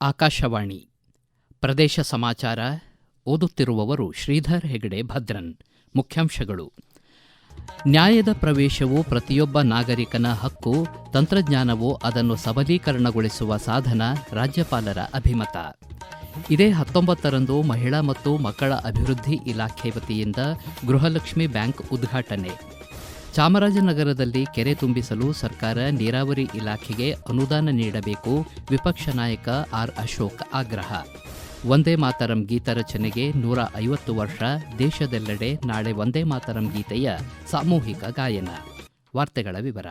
ಆಕಾಶವಾಣಿ ಪ್ರದೇಶ ಸಮಾಚಾರ ಓದುತ್ತಿರುವವರು ಶ್ರೀಧರ್ ಹೆಗಡೆ ಭದ್ರನ್. ಮುಖ್ಯಾಂಶಗಳು. ನ್ಯಾಯದ ಪ್ರವೇಶವು ಪ್ರತಿಯೊಬ್ಬ ನಾಗರಿಕನ ಹಕ್ಕು ತಂತ್ರಜ್ಞಾನವು ಅದನ್ನು ಸಬಲೀಕರಣಗೊಳಿಸುವ ಸಾಧನ ರಾಜ್ಯಪಾಲರ ಅಭಿಮತ. ಇದೇ ಹತ್ತೊಂಬತ್ತರಂದು ಮಹಿಳಾ ಮತ್ತು ಮಕ್ಕಳ ಅಭಿವೃದ್ಧಿ ಇಲಾಖೆ ವತಿಯಿಂದ ಗೃಹಲಕ್ಷ್ಮಿ ಬ್ಯಾಂಕ್ ಉದ್ಘಾಟನೆ. ಚಾಮರಾಜನಗರದಲ್ಲಿ ಕೆರೆ ತುಂಬಿಸಲು ಸರ್ಕಾರ ನೀರಾವರಿ ಇಲಾಖೆಗೆ ಅನುದಾನ ನೀಡಬೇಕು ವಿಪಕ್ಷ ನಾಯಕ ಆರ್ ಅಶೋಕ್ ಆಗ್ರಹ. ವಂದೇ ಮಾತರಂ ಗೀತರಚನೆಗೆ ನೂರ ಐವತ್ತು ವರ್ಷ, ದೇಶದೆಲ್ಲೆಡೆ ನಾಳೆ ವಂದೇ ಮಾತರಂ ಗೀತೆಯ ಸಾಮೂಹಿಕ ಗಾಯನ. ವಾರ್ತೆಗಳ ವಿವರ.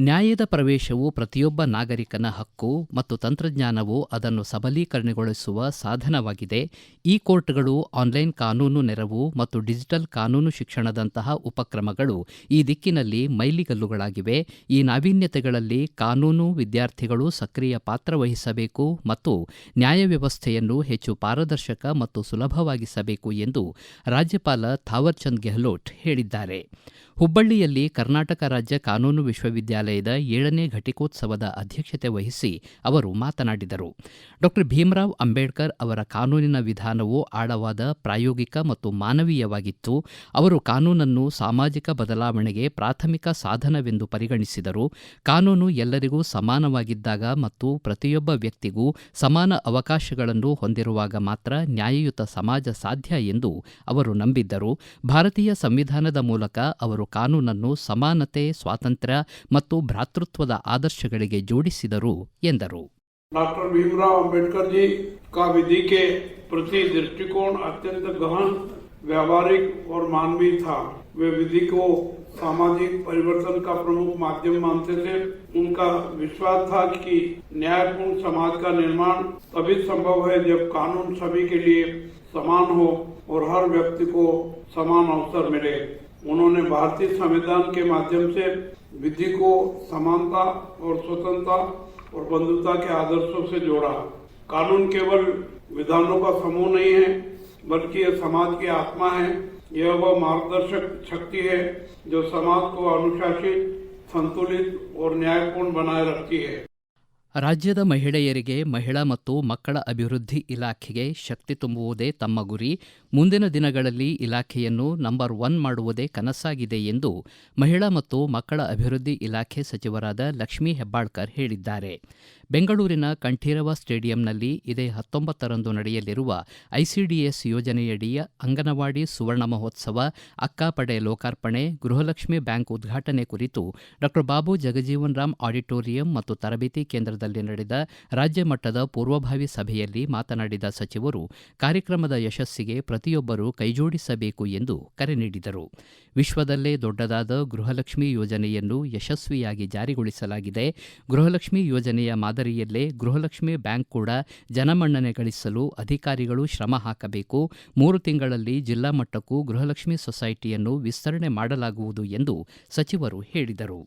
ನ್ಯಾಯದ ಪ್ರವೇಶವು ಪ್ರತಿಯೊಬ್ಬ ನಾಗರಿಕನ ಹಕ್ಕು ಮತ್ತು ತಂತ್ರಜ್ಞಾನವು ಅದನ್ನು ಸಬಲೀಕರಣಗೊಳಿಸುವ ಸಾಧನವಾಗಿದೆ. ಈ ಕೋರ್ಟ್ಗಳು ಆನ್ಲೈನ್ ಕಾನೂನು ನೆರವು ಮತ್ತು ಡಿಜಿಟಲ್ ಕಾನೂನು ಶಿಕ್ಷಣದಂತಹ ಉಪಕ್ರಮಗಳು ಈ ದಿಕ್ಕಿನಲ್ಲಿ ಮೈಲಿಗಲ್ಲುಗಳಾಗಿವೆ. ಈ ನಾವೀನ್ಯತೆಗಳಲ್ಲಿ ಕಾನೂನು ವಿದ್ಯಾರ್ಥಿಗಳು ಸಕ್ರಿಯ ಪಾತ್ರ ವಹಿಸಬೇಕು ಮತ್ತು ನ್ಯಾಯ ವ್ಯವಸ್ಥೆಯನ್ನು ಹೆಚ್ಚು ಪಾರದರ್ಶಕ ಮತ್ತು ಸುಲಭವಾಗಿಸಬೇಕು ಎಂದು ರಾಜ್ಯಪಾಲ ಥಾವರ್ಚಂದ್ ಗೆಹ್ಲೋಟ್ ಹೇಳಿದ್ದಾರೆ. ಹುಬ್ಬಳ್ಳಿಯಲ್ಲಿ ಕರ್ನಾಟಕ ರಾಜ್ಯ ಕಾನೂನು ವಿಶ್ವವಿದ್ಯಾಲಯದ ಏಳನೇ ಘಟಿಕೋತ್ಸವದ ಅಧ್ಯಕ್ಷತೆ ವಹಿಸಿ ಅವರು ಮಾತನಾಡಿದರು. ಡಾಕ್ಟರ್ ಭೀಮರಾವ್ ಅಂಬೇಡ್ಕರ್ ಅವರ ಕಾನೂನಿನ ವಿಧಾನವು ಆಳವಾದ, ಪ್ರಾಯೋಗಿಕ ಮತ್ತು ಮಾನವೀಯವಾಗಿತ್ತು. ಅವರು ಕಾನೂನನ್ನು ಸಾಮಾಜಿಕ ಬದಲಾವಣೆಗೆ ಪ್ರಾಥಮಿಕ ಸಾಧನವೆಂದು ಪರಿಗಣಿಸಿದರು. ಕಾನೂನು ಎಲ್ಲರಿಗೂ ಸಮಾನವಾಗಿದ್ದಾಗ ಮತ್ತು ಪ್ರತಿಯೊಬ್ಬ ವ್ಯಕ್ತಿಗೂ ಸಮಾನ ಅವಕಾಶಗಳನ್ನು ಹೊಂದಿರುವಾಗ ಮಾತ್ರ ನ್ಯಾಯಯುತ ಸಮಾಜ ಸಾಧ್ಯ ಎಂದು ಅವರು ನಂಬಿದ್ದರು. ಭಾರತೀಯ ಸಂವಿಧಾನದ ಮೂಲಕ ಅವರು ಕಾನೂನನ್ನು ಸಮಾನತೆ, ಸ್ವಾತಂತ್ರ್ಯ ಮತ್ತು ಭ್ರಾತೃತ್ವದ ಆದರ್ಶಗಳಿಗೆ ಜೋಡಿಸಿದರು ಎಂದರು डॉक्टर भीमराव अंबेडकर जी का विधि के प्रति दृष्टिकोण अत्यंत गहन व्यावहारिक और मानवीय था वे विधि को सामाजिक परिवर्तन का प्रमुख माध्यम मानते थे उनका विश्वास था कि न्यायपूर्ण समाज का निर्माण तभी संभव है जब कानून सभी के लिए समान हो और हर व्यक्ति को समान अवसर मिले उन्होंने भारतीय संविधान के माध्यम से विधि को समानता और स्वतंत्रता और बंधुता के आदर्शों से जोड़ा। कानून केवल विधानों का समूह नहीं है, बल्कि यह समाज की आत्मा है। यह वह मार्गदर्शक शक्ति है जो समाज को अनुशासित, संतुलित और न्यायपूर्ण बनाए रखती है। ರಾಜ್ಯದ ಮಹಿಳೆಯರಿಗೆ ಮಹಿಳಾ ಮತ್ತು ಮಕ್ಕಳ ಅಭಿವೃದ್ಧಿ ಇಲಾಖೆಗೆ ಶಕ್ತಿ ತುಂಬುವುದೇ ತಮ್ಮ ಗುರಿ. ಮುಂದಿನ ದಿನಗಳಲ್ಲಿ ಇಲಾಖೆಯನ್ನು ನಂಬರ್ ಒನ್ ಮಾಡುವುದೇ ಕನಸಾಗಿದೆ ಎಂದು ಮಹಿಳಾ ಮತ್ತು ಮಕ್ಕಳ ಅಭಿವೃದ್ಧಿ ಇಲಾಖೆ ಸಚಿವರಾದ ಲಕ್ಷ್ಮೀ ಹೆಬ್ಬಾಳ್ಕರ್ ಹೇಳಿದ್ದಾರೆ. ಬೆಂಗಳೂರಿನ ಕಂಠೀರವ ಸ್ಟೇಡಿಯಂನಲ್ಲಿ ಇದೇ ಹತ್ತೊಂಬತ್ತರಂದು ನಡೆಯಲಿರುವ ಐಸಿಡಿಎಸ್ ಯೋಜನೆಯಡಿ ಅಂಗನವಾಡಿ ಸುವರ್ಣ ಮಹೋತ್ಸವ ಅಕ್ಕಾಪಡೆ ಲೋಕಾರ್ಪಣೆ, ಗೃಹಲಕ್ಷ್ಮಿ ಬ್ಯಾಂಕ್ ಉದ್ಘಾಟನೆ ಕುರಿತು ಡಾ ಬಾಬು ಜಗಜೀವನ್ ರಾಮ್ ಆಡಿಟೋರಿಯಂ ಮತ್ತು ತರಬೇತಿ ಕೇಂದ್ರದಲ್ಲಿ ನಡೆದ ರಾಜ್ಯ ಮಟ್ಟದ ಪೂರ್ವಭಾವಿ ಸಭೆಯಲ್ಲಿ ಮಾತನಾಡಿದ ಸಚಿವರು, ಕಾರ್ಯಕ್ರಮದ ಯಶಸ್ಸಿಗೆ ಪ್ರತಿಯೊಬ್ಬರೂ ಕೈಜೋಡಿಸಬೇಕು ಎಂದು ಕರೆ ನೀಡಿದರು. ವಿಶ್ವದಲ್ಲೇ ದೊಡ್ಡದಾದ ಗೃಹಲಕ್ಷ್ಮಿ ಯೋಜನೆಯನ್ನು ಯಶಸ್ವಿಯಾಗಿ ಜಾರಿಗೊಳಿಸಲಾಗಿದೆ. ಗೃಹಲಕ್ಷ್ಮಿ ಯೋಜನೆಯ ಮಾದರಿಯಲ್ಲೇ ಗೃಹಲಕ್ಷ್ಮಿ ಬ್ಯಾಂಕ್ ಕೂಡ ಜನಮನ್ನಣೆ ಗಳಿಸಲು ಅಧಿಕಾರಿಗಳು ಶ್ರಮ ಹಾಕಬೇಕು. ಮೂರು ತಿಂಗಳಲ್ಲಿ ಜಿಲ್ಲಾ ಮಟ್ಟಕ್ಕೂ ಗೃಹಲಕ್ಷ್ಮಿ ಸೊಸೈಟಿಯನ್ನು ವಿಸ್ತರಣೆ ಮಾಡಲಾಗುವುದು ಎಂದು ಸಚಿವರು ಹೇಳಿದರು.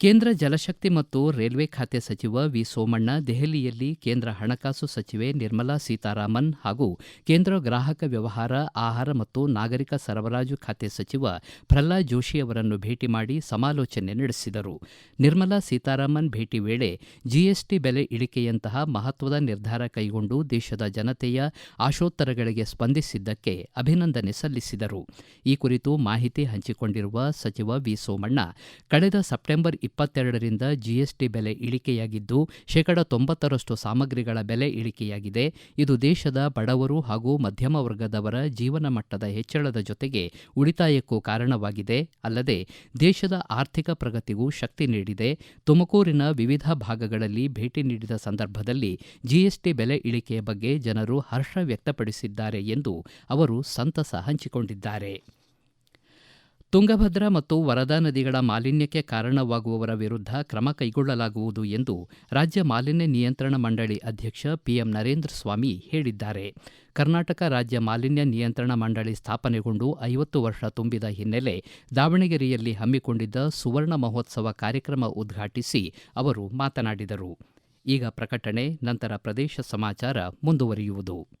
ಕೇಂದ್ರ ಜಲಶಕ್ತಿ ಮತ್ತು ರೈಲ್ವೆ ಖಾತೆ ಸಚಿವ ವಿ ಸೋಮಣ್ಣ ದೆಹಲಿಯಲ್ಲಿ ಕೇಂದ್ರ ಹಣಕಾಸು ಸಚಿವೆ ನಿರ್ಮಲಾ ಸೀತಾರಾಮನ್ ಹಾಗೂ ಕೇಂದ್ರ ಗ್ರಾಹಕ ವ್ಯವಹಾರ, ಆಹಾರ ಮತ್ತು ನಾಗರಿಕ ಸರಬರಾಜು ಖಾತೆ ಸಚಿವ ಪ್ರಹ್ಲಾದ್ ಜೋಶಿ ಅವರನ್ನು ಭೇಟಿ ಮಾಡಿ ಸಮಾಲೋಚನೆ ನಡೆಸಿದರು. ನಿರ್ಮಲಾ ಸೀತಾರಾಮನ್ ಭೇಟಿ ವೇಳೆ ಜಿಎಸ್ಟಿ ಬೆಲೆ ಇಳಿಕೆಯಂತಹ ಮಹತ್ವದ ನಿರ್ಧಾರ ಕೈಗೊಂಡು ದೇಶದ ಜನತೆಯ ಆಶೋತ್ತರಗಳಿಗೆ ಸ್ಪಂದಿಸಿದ್ದಕ್ಕೆ ಅಭಿನಂದನೆ ಸಲ್ಲಿಸಿದರು. ಈ ಕುರಿತು ಮಾಹಿತಿ ಹಂಚಿಕೊಂಡಿರುವ ಸಚಿವ ವಿ ಸೋಮಣ್ಣ, ಕಳೆದ ಸೆಪ್ಟೆಂಬರ್ ಇಪ್ಪತ್ತೆರಡರಿಂದ ಜಿಎಸ್ಟಿ ಬೆಲೆ ಇಳಿಕೆಯಾಗಿದ್ದು, ಶೇಕಡ ತೊಂಬತ್ತರಷ್ಟು ಸಾಮಗ್ರಿಗಳ ಬೆಲೆ ಇಳಿಕೆಯಾಗಿದೆ. ಇದು ದೇಶದ ಬಡವರು ಹಾಗೂ ಮಧ್ಯಮ ವರ್ಗದವರ ಜೀವನ ಮಟ್ಟದ ಹೆಚ್ಚಳದ ಜೊತೆಗೆ ಉಳಿತಾಯಕ್ಕೂ ಕಾರಣವಾಗಿದೆ. ಅಲ್ಲದೆ, ದೇಶದ ಆರ್ಥಿಕ ಪ್ರಗತಿಗೂ ಶಕ್ತಿ ನೀಡಿದೆ. ತುಮಕೂರಿನ ವಿವಿಧ ಭಾಗಗಳಲ್ಲಿ ಭೇಟಿ ನೀಡಿದ ಸಂದರ್ಭದಲ್ಲಿ ಜಿಎಸ್ಟಿ ಬೆಲೆ ಇಳಿಕೆಯ ಬಗ್ಗೆ ಜನರು ಹರ್ಷ ವ್ಯಕ್ತಪಡಿಸಿದ್ದಾರೆ ಎಂದು ಅವರು ಸಂತಸ ಹಂಚಿಕೊಂಡಿದ್ದಾರೆ. ತುಂಗಭದ್ರಾ ಮತ್ತು ವರದಾ ನದಿಗಳ ಮಾಲಿನ್ಯಕ್ಕೆ ಕಾರಣವಾಗುವವರ ವಿರುದ್ಧ ಕ್ರಮ ಕೈಗೊಳ್ಳಲಾಗುವುದು ಎಂದು ರಾಜ್ಯ ಮಾಲಿನ್ಯ ನಿಯಂತ್ರಣ ಮಂಡಳಿ ಅಧ್ಯಕ್ಷ ಪಿಎಂ ನರೇಂದ್ರ ಸ್ವಾಮಿ ಹೇಳಿದ್ದಾರೆ. ಕರ್ನಾಟಕ ರಾಜ್ಯ ಮಾಲಿನ್ಯ ನಿಯಂತ್ರಣ ಮಂಡಳಿ ಸ್ಥಾಪನೆಗೊಂಡು ಐವತ್ತು ವರ್ಷ ತುಂಬಿದ ಹಿನ್ನೆಲೆ ದಾವಣಗೆರೆಯಲ್ಲಿ ಹಮ್ಮಿಕೊಂಡಿದ್ದ ಸುವರ್ಣ ಮಹೋತ್ಸವ ಕಾರ್ಯಕ್ರಮ ಉದ್ಘಾಟಿಸಿ ಅವರು ಮಾತನಾಡಿದರು. ಈಗ ಪ್ರಕಟಣೆ, ನಂತರ ಪ್ರದೇಶ ಸಮಾಚಾರ ಮುಂದುವರಿಯುವುದು.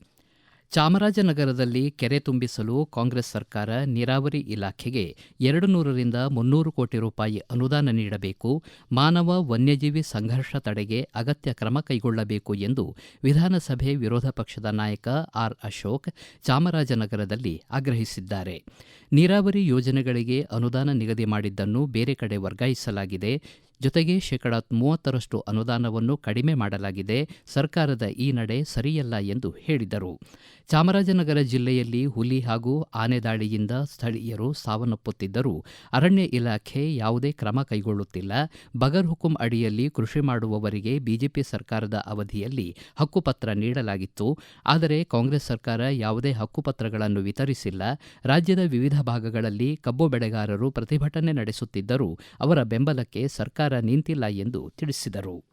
ಚಾಮರಾಜನಗರದಲ್ಲಿ ಕೆರೆ ತುಂಬಿಸಲು ಕಾಂಗ್ರೆಸ್ ಸರ್ಕಾರ ನೀರಾವರಿ ಇಲಾಖೆಗೆ ಎರಡು ನೂರರಿಂದ ಮುನ್ನೂರು ಕೋಟಿ ರೂಪಾಯಿ ಅನುದಾನ ನೀಡಬೇಕು. ಮಾನವ ವನ್ಯಜೀವಿ ಸಂಘರ್ಷ ತಡೆಗೆ ಅಗತ್ಯ ಕ್ರಮ ಕೈಗೊಳ್ಳಬೇಕು ಎಂದು ವಿಧಾನಸಭೆ ವಿರೋಧ ಪಕ್ಷದ ನಾಯಕ ಆರ್ ಅಶೋಕ್ ಚಾಮರಾಜನಗರದಲ್ಲಿ ಆಗ್ರಹಿಸಿದ್ದಾರೆ. ನೀರಾವರಿ ಯೋಜನೆಗಳಿಗೆ ಅನುದಾನ ನಿಗದಿ ಮಾಡಿದ್ದನ್ನು ಬೇರೆ ಕಡೆ ವರ್ಗಾಯಿಸಲಾಗಿದೆ. ಜೊತೆಗೆ ಶೇಕಡಾ ಮೂವತ್ತರಷ್ಟು ಅನುದಾನವನ್ನು ಕಡಿಮೆ ಮಾಡಲಾಗಿದೆ. ಸರ್ಕಾರದ ಈ ನಡೆ ಸರಿಯಲ್ಲ ಎಂದು ಹೇಳಿದರು. ಚಾಮರಾಜನಗರ ಜಿಲ್ಲೆಯಲ್ಲಿ ಹುಲಿ ಹಾಗೂ ಆನೆ ದಾಳಿಯಿಂದ ಸ್ಥಳೀಯರು ಸಾವನ್ನಪ್ಪುತ್ತಿದ್ದರೂ. ಅರಣ್ಯ ಇಲಾಖೆ ಯಾವುದೇ ಕ್ರಮ ಕೈಗೊಳ್ಳುತ್ತಿಲ್ಲ. ಬಗರ್ ಹುಕುಂ ಅಡಿಯಲ್ಲಿ ಕೃಷಿ ಮಾಡುವವರಿಗೆ ಬಿಜೆಪಿ ಸರ್ಕಾರದ ಅವಧಿಯಲ್ಲಿ ಹಕ್ಕುಪತ್ರ ನೀಡಲಾಗಿತ್ತು. ಆದರೆ ಕಾಂಗ್ರೆಸ್ ಸರ್ಕಾರ ಯಾವುದೇ ಹಕ್ಕುಪತ್ರಗಳನ್ನು ವಿತರಿಸಿಲ್ಲ. ರಾಜ್ಯದ ವಿವಿಧ ಭಾಗಗಳಲ್ಲಿ ಕಬ್ಬು ಬೆಳೆಗಾರರು ಪ್ರತಿಭಟನೆ ನಡೆಸುತ್ತಿದ್ದರೂ. ಅವರ ಬೆಂಬಲಕ್ಕೆ ಸರ್ಕಾರ ನಿಂತಿಲ್ಲ ಎಂದು ತಿಳಿಸಿದರು.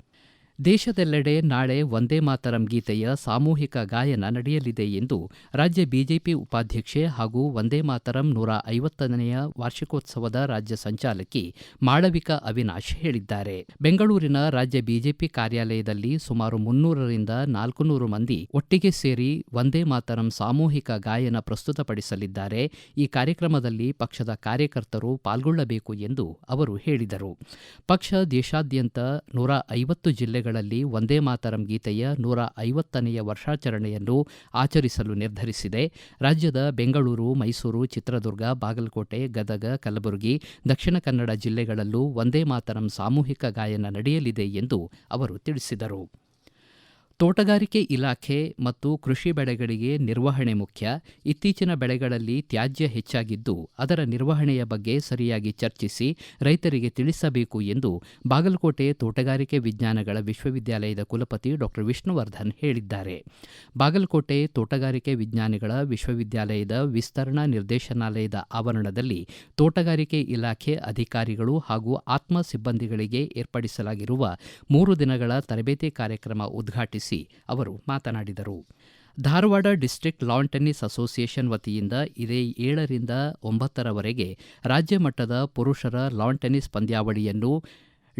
ದೇಶದೆಲ್ಲೆಡೆ ನಾಳೆ ವಂದೇ ಮಾತರಂ ಗೀತೆಯ ಸಾಮೂಹಿಕ ಗಾಯನ ನಡೆಯಲಿದೆ ಎಂದು ರಾಜ್ಯ ಬಿಜೆಪಿ ಉಪಾಧ್ಯಕ್ಷೆ ಹಾಗೂ ವಂದೇ ಮಾತರಂ ನೂರ ಐವತ್ತನೆಯ ವಾರ್ಷಿಕೋತ್ಸವದ ರಾಜ್ಯ ಸಂಚಾಲಕಿ ಮಾಳವಿಕಾ ಅವಿನಾಶ್ ಹೇಳಿದ್ದಾರೆ. ಬೆಂಗಳೂರಿನ ರಾಜ್ಯ ಬಿಜೆಪಿ ಕಾರ್ಯಾಲಯದಲ್ಲಿ ಸುಮಾರು ಮುನ್ನೂರರಿಂದ ನಾಲ್ಕುನೂರು ಮಂದಿ ಒಟ್ಟಿಗೆ ಸೇರಿ ವಂದೇ ಮಾತರಂ ಸಾಮೂಹಿಕ ಗಾಯನ ಪ್ರಸ್ತುತಪಡಿಸಲಿದ್ದಾರೆ. ಈ ಕಾರ್ಯಕ್ರಮದಲ್ಲಿ ಪಕ್ಷದ ಕಾರ್ಯಕರ್ತರು ಪಾಲ್ಗೊಳ್ಳಬೇಕು ಎಂದು ಅವರು ಹೇಳಿದರು. ಪಕ್ಷ ದೇಶಾದ್ಯಂತ ನೂರ ಐವತ್ತು ಜಿಲ್ಲೆಗಳಲ್ಲಿ ವಂದೇ ಮಾತರಂ ಗೀತೆಯ ನೂರ ಐವತ್ತನೆಯ ವರ್ಷಾಚರಣೆಯನ್ನು ಆಚರಿಸಲು ನಿರ್ಧರಿಸಿದೆ. ರಾಜ್ಯದ ಬೆಂಗಳೂರು, ಮೈಸೂರು, ಚಿತ್ರದುರ್ಗ, ಬಾಗಲಕೋಟೆ, ಗದಗ, ಕಲಬುರಗಿ, ದಕ್ಷಿಣ ಕನ್ನಡ ಜಿಲ್ಲೆಗಳಲ್ಲೂ ವಂದೇ ಮಾತರಂ ಸಾಮೂಹಿಕ ಗಾಯನ ನಡೆಯಲಿದೆ ಎಂದು ಅವರು ತಿಳಿಸಿದರು. ತೋಟಗಾರಿಕೆ ಇಲಾಖೆ ಮತ್ತು ಕೃಷಿ ಬೆಳೆಗಳಿಗೆ ನಿರ್ವಹಣೆ ಮುಖ್ಯ. ಇತ್ತೀಚಿನ ಬೆಳೆಗಳಲ್ಲಿ ತ್ಯಾಜ್ಯ ಹೆಚ್ಚಾಗಿದ್ದು, ಅದರ ನಿರ್ವಹಣೆಯ ಬಗ್ಗೆ ಸರಿಯಾಗಿ ಚರ್ಚಿಸಿ ರೈತರಿಗೆ ತಿಳಿಸಬೇಕು ಎಂದು ಬಾಗಲಕೋಟೆ ತೋಟಗಾರಿಕೆ ವಿಜ್ಞಾನಗಳ ವಿಶ್ವವಿದ್ಯಾಲಯದ ಕುಲಪತಿ ಡಾಕ್ಟರ್ ವಿಷ್ಣುವರ್ಧನ್ ಹೇಳಿದ್ದಾರೆ. ಬಾಗಲಕೋಟೆ ತೋಟಗಾರಿಕೆ ವಿಜ್ಞಾನಿಗಳ ವಿಶ್ವವಿದ್ಯಾಲಯದ ವಿಸ್ತರಣಾ ನಿರ್ದೇಶನಾಲಯದ ಆವರಣದಲ್ಲಿ ತೋಟಗಾರಿಕೆ ಇಲಾಖೆ ಅಧಿಕಾರಿಗಳು ಹಾಗೂ ಆತ್ಮ ಸಿಬ್ಬಂದಿಗಳಿಗೆ ಏರ್ಪಡಿಸಲಾಗಿರುವ ಮೂರು ದಿನಗಳ ತರಬೇತಿ ಕಾರ್ಯಕ್ರಮ ಉದ್ಘಾಟಿಸಿ ಅವರು ಮಾತನಾಡಿದರು. Dharwad district lawn tennis association ವತಿಯಿಂದ ಇದೇ ಏಳರಿಂದ ಒಂಬತ್ತರವರೆಗೆ ರಾಜ್ಯ ಮಟ್ಟದ ಪುರುಷರ ಲಾನ್ ಟೆನ್ನಿಸ್ ಪಂದ್ಯಾವಳಿಯನ್ನು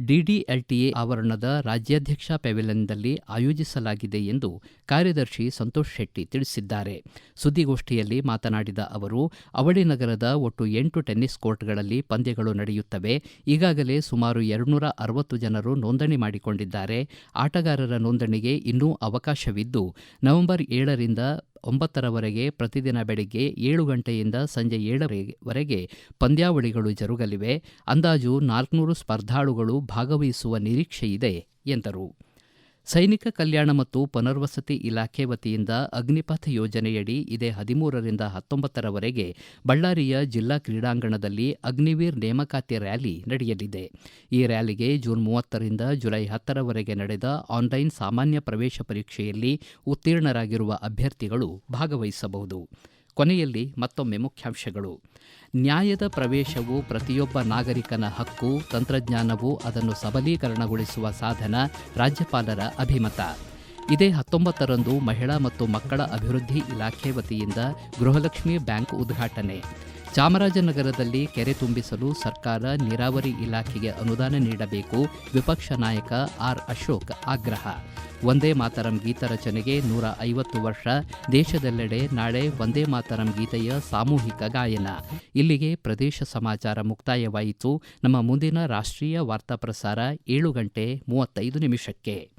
ಡಿಡಿಎಲ್ಟಿಎ ಆವರಣದ ರಾಜ್ಯಾಧ್ಯಕ್ಷ ಪೆವಿಲಿಯನ್ನಲ್ಲಿ ಆಯೋಜಿಸಲಾಗಿದೆ ಎಂದು ಕಾರ್ಯದರ್ಶಿ ಸಂತೋಷ್ ಶೆಟ್ಟಿ ತಿಳಿಸಿದ್ದಾರೆ. ಸುದ್ದಿಗೋಷ್ಠಿಯಲ್ಲಿ ಮಾತನಾಡಿದ ಅವರು, ಅವಳಿ ನಗರದ ಒಟ್ಟು ಎಂಟು ಟೆನ್ನಿಸ್ ಕೋರ್ಟ್ಗಳಲ್ಲಿ ಪಂದ್ಯಗಳು ನಡೆಯುತ್ತವೆ. ಈಗಾಗಲೇ ಸುಮಾರು ಎರಡುನೂರ ಅರವತ್ತು ಜನರು ನೋಂದಣಿ ಮಾಡಿಕೊಂಡಿದ್ದಾರೆ. ಆಟಗಾರರ ನೋಂದಣಿಗೆ ಇನ್ನೂ ಅವಕಾಶವಿದ್ದು, ನವೆಂಬರ್ ಏಳರಿಂದ ಒಂಬತ್ತರವರೆಗೆ ಪ್ರತಿದಿನ ಬೆಳಗ್ಗೆ ಏಳು ಗಂಟೆಯಿಂದ ಸಂಜೆ ಏಳರವರೆಗೆ ಪಂದ್ಯಾವಳಿಗಳು ಜರುಗಲಿವೆ. ಅಂದಾಜು ನಾಲ್ಕುನೂರು ಸ್ಪರ್ಧಾಳುಗಳು ಭಾಗವಹಿಸುವ ನಿರೀಕ್ಷೆಯಿದೆ, ಎಂದರು. ಸೈನಿಕ ಕಲ್ಯಾಣ ಮತ್ತು ಪುನರ್ವಸತಿ ಇಲಾಖೆ ವತಿಯಿಂದ ಅಗ್ನಿಪಥ ಯೋಜನೆಯಡಿ ಇದೇ ಹದಿಮೂರರಿಂದ ಹತ್ತೊಂಬತ್ತರವರೆಗೆ ಬಳ್ಳಾರಿಯ ಜಿಲ್ಲಾ ಕ್ರೀಡಾಂಗಣದಲ್ಲಿ ಅಗ್ನಿವೀರ್ ನೇಮಕಾತಿ ರ್ಯಾಲಿ ನಡೆಯಲಿದೆ. ಈ ರ್ಯಾಲಿಗೆ ಜೂನ್ ಮೂವತ್ತರಿಂದ ಜುಲೈ ಹತ್ತರವರೆಗೆ ನಡೆದ ಆನ್ಲೈನ್ ಸಾಮಾನ್ಯ ಪ್ರವೇಶ ಪರೀಕ್ಷೆಯಲ್ಲಿ ಉತ್ತೀರ್ಣರಾಗಿರುವ ಅಭ್ಯರ್ಥಿಗಳು ಭಾಗವಹಿಸಬಹುದು. ಕೊನೆಯಲ್ಲಿ ಮತ್ತೊಮ್ಮೆ ಮುಖ್ಯಾಂಶಗಳು. ನ್ಯಾಯದ ಪ್ರವೇಶವು ಪ್ರತಿಯೊಬ್ಬ ನಾಗರಿಕನ ಹಕ್ಕು, ತಂತ್ರಜ್ಞಾನವು ಅದನ್ನು ಸಬಲೀಕರಣಗೊಳಿಸುವ ಸಾಧನ ರಾಜ್ಯಪಾಲರ ಅಭಿಮತ. ಇದೇ ಹತ್ತೊಂಬತ್ತರಂದು ಮಹಿಳಾ ಮತ್ತು ಮಕ್ಕಳ ಅಭಿವೃದ್ಧಿ ಇಲಾಖೆ ವತಿಯಿಂದ ಗೃಹಲಕ್ಷ್ಮಿ ಬ್ಯಾಂಕ್ ಉದ್ಘಾಟನೆ. ಚಾಮರಾಜನಗರದಲ್ಲಿ ಕೆರೆ ತುಂಬಿಸಲು ಸರ್ಕಾರ ನೀರಾವರಿ ಇಲಾಖೆಗೆ ಅನುದಾನ ನೀಡಬೇಕು, ವಿಪಕ್ಷ ನಾಯಕ ಆರ್ ಅಶೋಕ್ ಆಗ್ರಹ. ವಂದೇ ಮಾತರಂ ಗೀತರಚನೆಗೆ ನೂರ ಐವತ್ತು ವರ್ಷ, ದೇಶದೆಲ್ಲೆಡೆ ನಾಳೆ ವಂದೇ ಮಾತರಂ ಗೀತೆಯ ಸಾಮೂಹಿಕ ಗಾಯನ. ಇಲ್ಲಿಗೆ ಪ್ರದೇಶ ಸಮಾಚಾರ ಮುಕ್ತಾಯವಾಯಿತು. ನಮ್ಮ ಮುಂದಿನ ರಾಷ್ಟ್ರೀಯ ವಾರ್ತಾ ಪ್ರಸಾರ ಏಳು ಗಂಟೆ ಮೂವತ್ತೈದು ನಿಮಿಷಕ್ಕೆ.